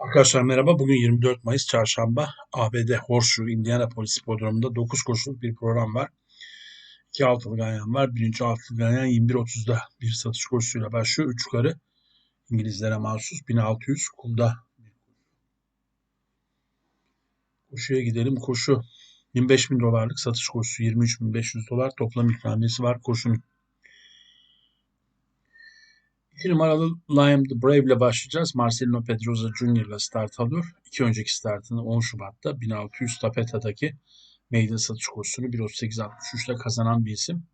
Arkadaşlar merhaba. Bugün 24 Mayıs Çarşamba. ABD Horseshoe Indianapolis Hipodromu'nda 9 koşuluk bir program var. 2 altılı ganyan var. Birinci altılı ganyan 21.30'da bir satış koşusuyla başlıyor. 3 yukarı İngilizlere mahsus 1600 kumda. Koşuya gidelim. Koşu 25 bin dolarlık satış koşusu 23.500 dolar toplam ikramiyesi var koşunun. 2 numaralı Liam the Brave ile başlayacağız. Marcelino Pedroza Jr. ile start alıyor. İki önceki startını 10 Şubat'ta 1600 Tapeta'daki maiden satış koşusunu 1.38.63 ile kazanan bir isim.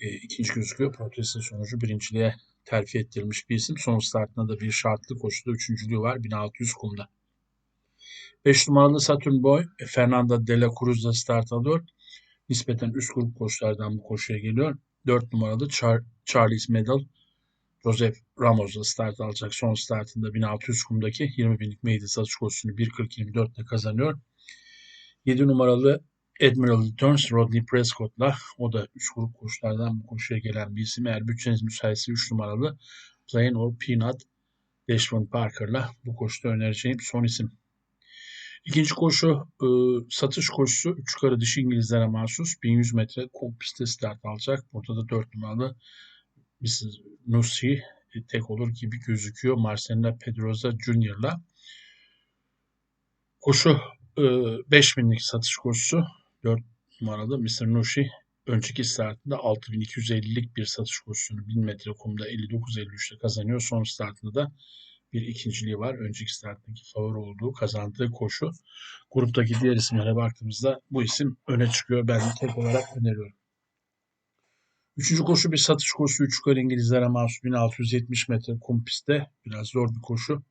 E, ikinci gözüküyor. Protesto sonucu birinciliğe terfi ettirilmiş bir isim. Son startında da bir şartlı koşuda üçüncülüğü var 1600 kumda. 5 numaralı Saturn Boy Fernanda de la Cruz'da start alıyor. Nispeten üst grup koşulardan bu koşuya geliyor. 4 numaralı Char Charles Medal Joseph Ramos'la start alacak. Son startında 1600 kumdaki 20 binlik maiden satış koşusunu 1.40-24 ile kazanıyor. 7 numaralı Admiral Returns Rodney Prescott'la o da 3 grup koşulardan bu koşuya gelen bir isim. Eğer bütçeniz müsaitse 3 numaralı Plain or Peanut Dashman Parker'la bu koşuda önereceğim son isim. İkinci koşu e, satış koşusu 3 yukarı dişi İngilizlere mahsus 1100 metre kum pistte start alacak. Burada da 4 numaralı Mrs. Nusi tek olur gibi gözüküyor. Marcelina Pedroza Junior'la. Koşu 5000'lik satış koşusu 4 numaralı Mr. Nushi önceki startında 6250'lik bir satış koşusunu 1000 metre kumda 59.53'te kazanıyor. Son startında da bir ikinciliği var. Önceki starttaki favori olduğu kazandığı koşu. Gruptaki diğer isimlere baktığımızda bu isim öne çıkıyor. Ben tek olarak öneriyorum. Üçüncü koşu bir satış koşusu. Üç yukarı İngilizlere mahsus 1670 metre kum pistte. Biraz zor bir koşu.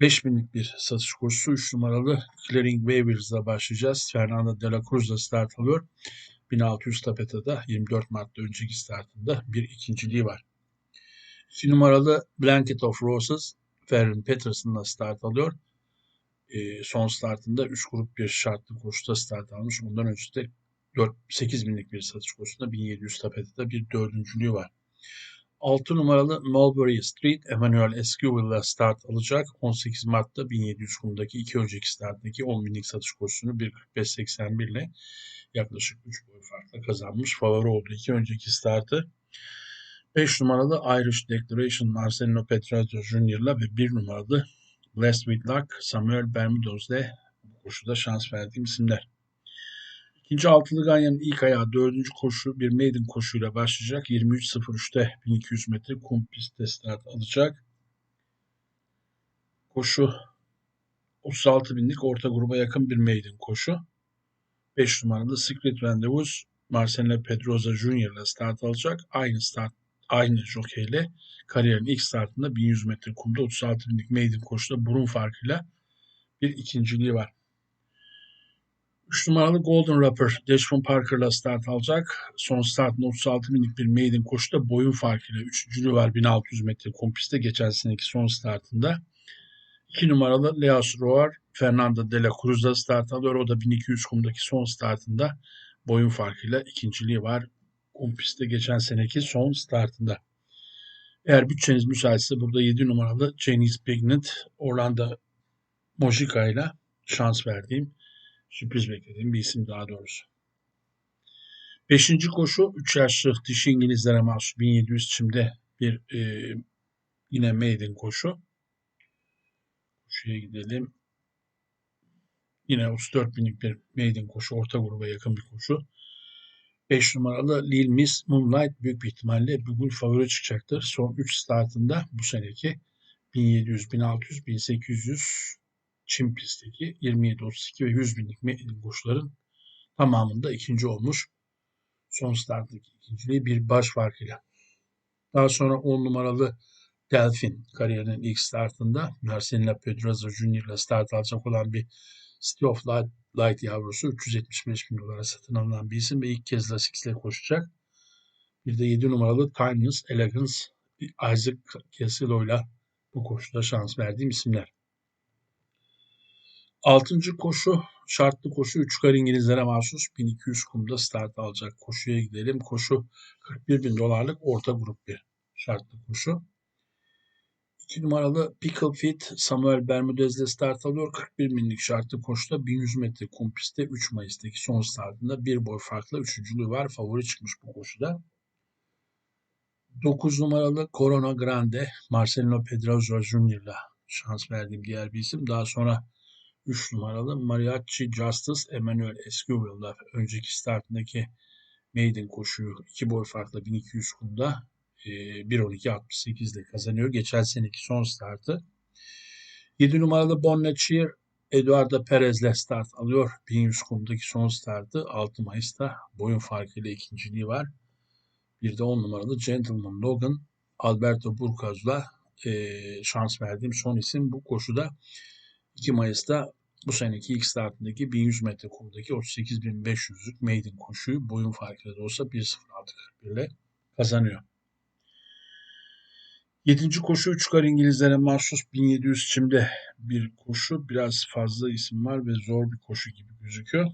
5000'lik bir satış koşusu. 3 numaralı Clearing Wavers'la başlayacağız. Fernando de la Cruz'la start alıyor. 1600 tapeta'da 24 Mart'ta önceki startında bir ikinciliği var. 2 numaralı Blanket of Roses Ferrin Peterson'la start alıyor. E, son startında 3 grup bir şartlı koşuda start almış. Bundan önce de 4, 8 binlik bir satış kursunda 1700 tapetede bir dördüncülüğü var. 6 numaralı Mulberry Street Emmanuel Esquivel'la start alacak. 18 Mart'ta 1700 kumdaki iki önceki starttaki 10 binlik satış kursunu 1.45.81 ile yaklaşık 3 boy farkla kazanmış. Favori oldu iki önceki startı. 5 numaralı Irish Declaration Marcelino Petraggio Jr. ve 1 numaralı Blessed with Luck Samuel Bermudez'le bu koşuda şans verdiğim isimler. İkinci altılı ganyanın ilk ayağı dördüncü koşu bir maiden koşuyla başlayacak. 23.03'te 1200 metre kum pistte start alacak. Koşu 36 binlik orta gruba yakın bir maiden koşu. 5 numaralı Secret Rendezvous Marcelo Pedroza Jr. ile start alacak. Aynı start aynı jockey ile kariyerin ilk startında 1100 metre kumda 36 binlik maiden koşuda burun farkıyla bir ikinciliği var. 3 numaralı Golden Rapper Dashman Parker'la start alacak. Son startında 36 binlik bir maiden koşuda boyun farkıyla 3. var 1600 metre kompiste geçen seneki son startında. 2 numaralı Leas Roar Fernando de la Cruz'da start alıyor. O da 1200 kumdaki son startında boyun farkıyla ikinciliği var. Kompiste geçen seneki son startında. Eğer bütçeniz müsaitse burada 7 numaralı Chinese Pignet Orlando Mojica ile şans verdiğim Sürpriz beklediğim bir isim daha doğrusu. Beşinci koşu 3 yaşlı dişi İngilizlere mahsus 1700 çimde bir e, yine maiden koşu. Koşuya gidelim. Yine 34 binlik bir maiden koşu. Orta gruba yakın bir koşu. 5 numaralı Lil Miss Moonlight büyük bir ihtimalle bugün favori çıkacaktır. Son 3 startında bu seneki 1700, 1600, 1800 Çin pistteki 27, 32 ve 100 binlik koşuların tamamında ikinci olmuş. Son starttaki ikinciliği bir baş farkıyla. Daha sonra 10 numaralı Delfin kariyerinin ilk startında Marcelina Pedroza Junior ile start alacak olan bir City of Light, Light yavrusu 375 bin dolara satın alınan bir isim ve ilk kez Lasix koşacak. Bir de 7 numaralı Timeless Elegance Isaac Cassillo ile bu koşuda şans verdiğim isimler. Altıncı koşu şartlı koşu 3 yukarı İngilizlere mahsus 1200 kumda start alacak koşuya gidelim. Koşu 41 bin dolarlık orta grup bir şartlı koşu. 2 numaralı Pickle Fit Samuel Bermudez'le start alıyor. 41 binlik şartlı koşuda 1100 metre kum pistte 3 Mayıs'taki son startında bir boy farklı üçüncülüğü var. Favori çıkmış bu koşuda. 9 numaralı Corona Grande Marcelino Pedroza Junior'la şans verdiğim diğer bir isim. Daha sonra 3 numaralı Mariachi Justice Emmanuel Escobar'la önceki startındaki maiden koşuyu 2 boy farklı 1200 kumda 1.12.68 ile kazanıyor. Geçen seneki son startı. 7 numaralı Bonnechier Eduardo Perez'le start alıyor. 1100 kumdaki son startı 6 Mayıs'ta boyun farkıyla ikinciliği var. Bir de 10 numaralı Gentleman Logan Alberto Burkaz'la e, şans verdiğim son isim bu koşuda 2 Mayıs'ta bu seneki ilk startındaki 1100 metre kumdaki 38.500'lük maiden koşuyu boyun farkıyla da olsa 1.06.41 ile kazanıyor. Yedinci koşu üç kar İngilizlere mahsus 1700 çimde bir koşu. Biraz fazla isim var ve zor bir koşu gibi gözüküyor.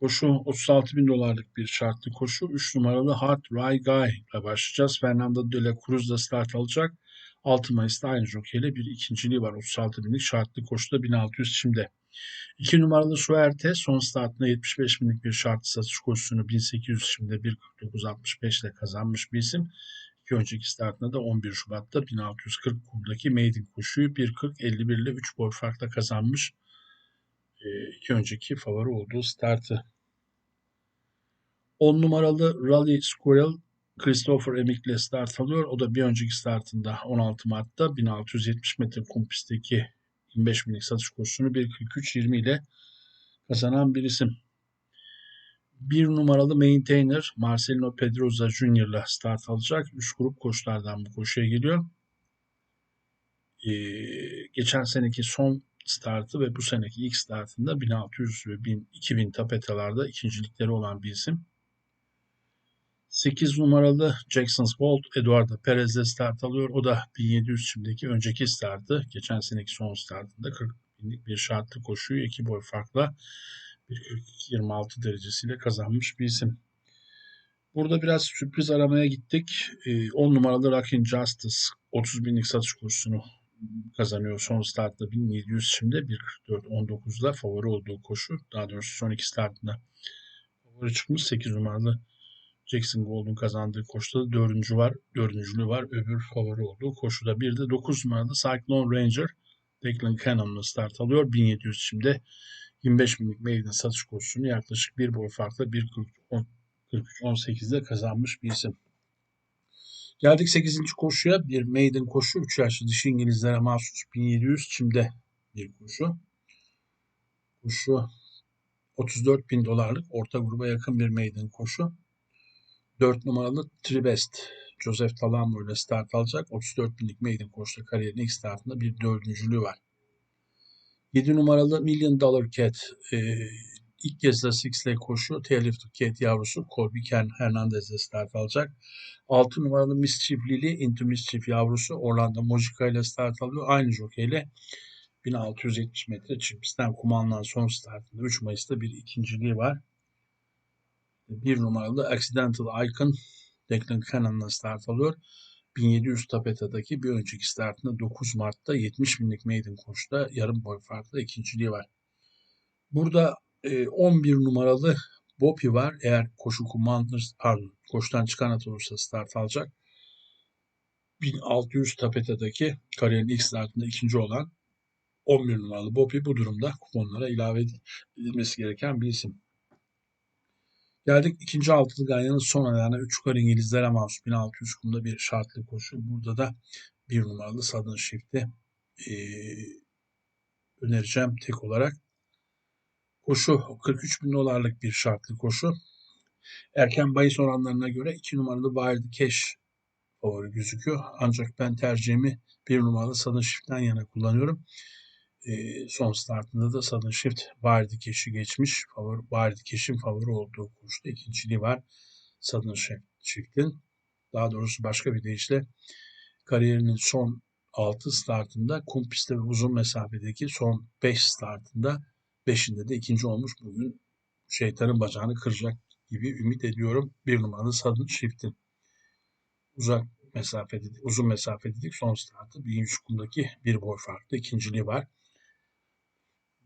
Koşu 36 bin dolarlık bir şartlı koşu. 3 numaralı Hard Rye Guy ile başlayacağız. Fernando de la Cruz da start alacak. 6 Mayıs'ta aynı jokeyle bir ikinciliği var. 36 binlik şartlı koşuda 1600 çimde. 2 numaralı Suerte son startında 75 binlik bir şartlı satış koşusunu 1800 çimde 1.49.65 ile kazanmış bir isim. İki önceki startında da 11 Şubat'ta 1640 kumdaki maiden koşuyu 1.40-51 ile 3 boy farkla kazanmış. E, iki önceki favori olduğu startı. 10 numaralı Rally Squirrel Christopher Emik ile start alıyor. O da bir önceki startında 16 Mart'ta 1670 metre kum pistteki 25 binlik satış koşusunu 1.43-20 ile kazanan bir isim bir numaralı maintainer Marcelino Pedroza Jr. ile start alacak. Üç grup koşulardan bu koşuya geliyor. Ee, geçen seneki son startı ve bu seneki ilk startında 1600 ve 1000, 2000 tapetalarda ikincilikleri olan bir isim. 8 numaralı Jackson's Bolt Eduardo Perez'de start alıyor. O da 1700 şimdiki önceki startı. Geçen seneki son startında 40 binlik bir şartlı koşuyu iki boy farkla 26 derecesiyle kazanmış bir isim. Burada biraz sürpriz aramaya gittik. 10 ee, numaralı Rockin Justice 30 binlik satış kursunu kazanıyor. Son startta 1700 şimdi 1.44-19'da favori olduğu koşu. Daha doğrusu son iki startında favori çıkmış 8 numaralı Jackson Gold'un kazandığı koşuda da dördüncü var, dördüncülüğü var. Öbür favori olduğu koşuda. Bir de 9 numaralı Cyclone Ranger Declan Cannon'la start alıyor. 1700 şimdi 25 binlik maiden satış kursunu yaklaşık bir boy farkla 1.43-18'de kazanmış bir isim. Geldik 8. koşuya. Bir maiden koşu. 3 yaşlı dişi İngilizlere mahsus 1700 çimde bir koşu. Koşu 34 bin dolarlık orta gruba yakın bir maiden koşu. 4 numaralı Tribest Joseph Talamo ile start alacak. 34 binlik maiden koşuda kariyerin ilk startında bir dördüncülüğü var. 7 numaralı Million Dollar Cat e, ilk kez de Six Leg koşuyor. Tail Cat yavrusu Colby Ken Hernandez'de start alacak. 6 numaralı Mischief Lily Into Mischief yavrusu Orlando Mojica ile start alıyor. Aynı jokeyle 1670 metre çipistten kumandan son startında 3 Mayıs'ta bir ikinciliği var. Bir numaralı Accidental Icon Declan Cannon'la start alıyor. 1700 tapetadaki bir önceki startında 9 Mart'ta 70 binlik maiden koşuda yarım boy farklı ikinciliği var. Burada 11 e, numaralı Bopi var. Eğer koşu Commanders pardon koşudan çıkan at olursa start alacak. 1600 tapetadaki kariyerin ilk startında ikinci olan 11 numaralı Bopi bu durumda kuponlara ilave edilmesi gereken bir isim. Geldik ikinci altılı ganyanın son ayağına 3 yukarı İngilizlere mahsus 1600 kumda bir şartlı koşu. Burada da bir numaralı Southern Shift'i e, önereceğim tek olarak. Koşu 43 bin dolarlık bir şartlı koşu. Erken bahis oranlarına göre 2 numaralı Wild Cash favori gözüküyor. Ancak ben tercihimi bir numaralı Southern Shift'ten yana kullanıyorum e, son startında da Sudden Shift Bardi Keş'i geçmiş. Favori, Bardi Keş'in favori olduğu koşuda ikinciliği var Sudden Shift'in. Daha doğrusu başka bir deyişle kariyerinin son 6 startında kum pistte ve uzun mesafedeki son 5 startında 5'inde de ikinci olmuş. Bugün şeytanın bacağını kıracak gibi ümit ediyorum. Bir numaralı Sudden Shift'in. Uzak mesafe dedik, uzun mesafe dedik. Son startı birinci kumdaki bir boy farklı ikinciliği var.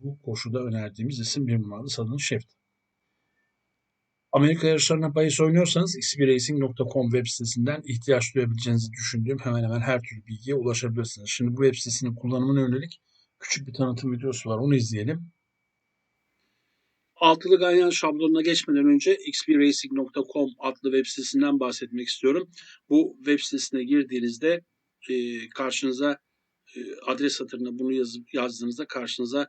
Bu koşuda önerdiğimiz isim bir numaralı Southern Shift. Amerika yarışlarına bahis oynuyorsanız xbracing.com web sitesinden ihtiyaç duyabileceğinizi düşündüğüm hemen hemen her türlü bilgiye ulaşabilirsiniz. Şimdi bu web sitesinin kullanımına yönelik küçük bir tanıtım videosu var. Onu izleyelim. Altılı ganyan şablonuna geçmeden önce xbracing.com adlı web sitesinden bahsetmek istiyorum. Bu web sitesine girdiğinizde e, karşınıza e, adres satırına bunu yazıp yazdığınızda karşınıza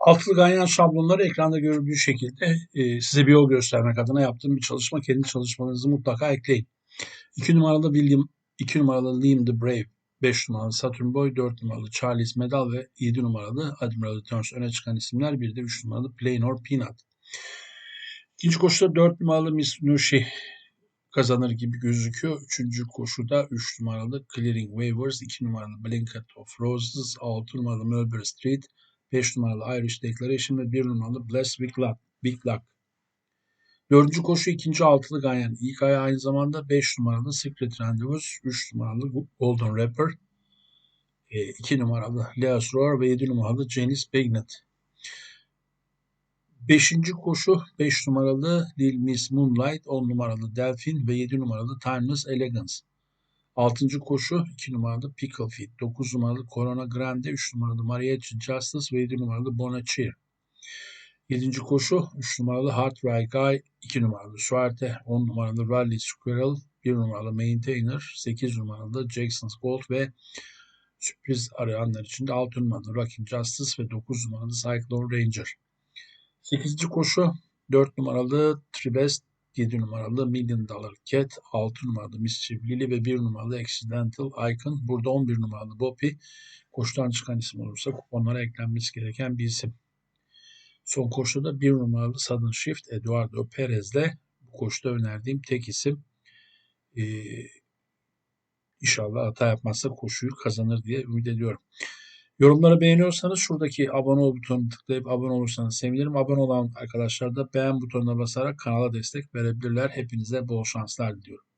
Altılı ganyan şablonları ekranda görüldüğü şekilde e, size bir yol göstermek adına yaptığım bir çalışma. Kendi çalışmanızı mutlaka ekleyin. 2 numaralı William, 2 numaralı Liam the Brave, 5 numaralı Saturn Boy, 4 numaralı Charles Medal ve 7 numaralı Admiral Returns öne çıkan isimler. Bir de 3 numaralı Plain or Peanut. İkinci koşuda 4 numaralı Miss Nushi kazanır gibi gözüküyor. Üçüncü koşuda 3 numaralı Clearing Waivers, 2 numaralı Blanket of Roses, 6 numaralı Mulberry Street, 5 numaralı Irish Declaration ve 1 numaralı Bless Big Luck. Big Luck. Dördüncü koşu ikinci altılı ganyan. İlk ayağı aynı zamanda 5 numaralı Secret Rendezvous, 3 numaralı Golden Rapper, 2 numaralı Leas Roar ve 7 numaralı Janice Bagnet. Beşinci koşu 5 numaralı Lil Miss Moonlight, 10 numaralı Delphin ve 7 numaralı Timeless Elegance. Altıncı koşu 2 numaralı Pickle Feet, 9 numaralı Corona Grande, 3 numaralı Mariachi Justice ve 7 numaralı Bona Cheer. 7. koşu 3 numaralı Hard Ride Guy, 2 numaralı Suerte, 10 numaralı Rally Squirrel, 1 numaralı Maintainer, 8 numaralı Jackson's Gold ve sürpriz arayanlar için de 6 numaralı Rocking Justice ve 9 numaralı Cyclone Ranger. 8. koşu 4 numaralı Tribest, 7 numaralı Million Dollar Cat, 6 numaralı Mischief Lily ve 1 numaralı Accidental Icon. Burada 11 numaralı Boppy. Koşudan çıkan isim olursa kuponlara eklenmesi gereken bir isim. Son koşuda 1 numaralı Sudden Shift Eduardo Perez'le bu koşuda önerdiğim tek isim. Ee, inşallah hata yapmazsa koşuyu kazanır diye ümit ediyorum. Yorumları beğeniyorsanız şuradaki abone ol butonunu tıklayıp abone olursanız sevinirim. Abone olan arkadaşlar da beğen butonuna basarak kanala destek verebilirler. Hepinize bol şanslar diliyorum.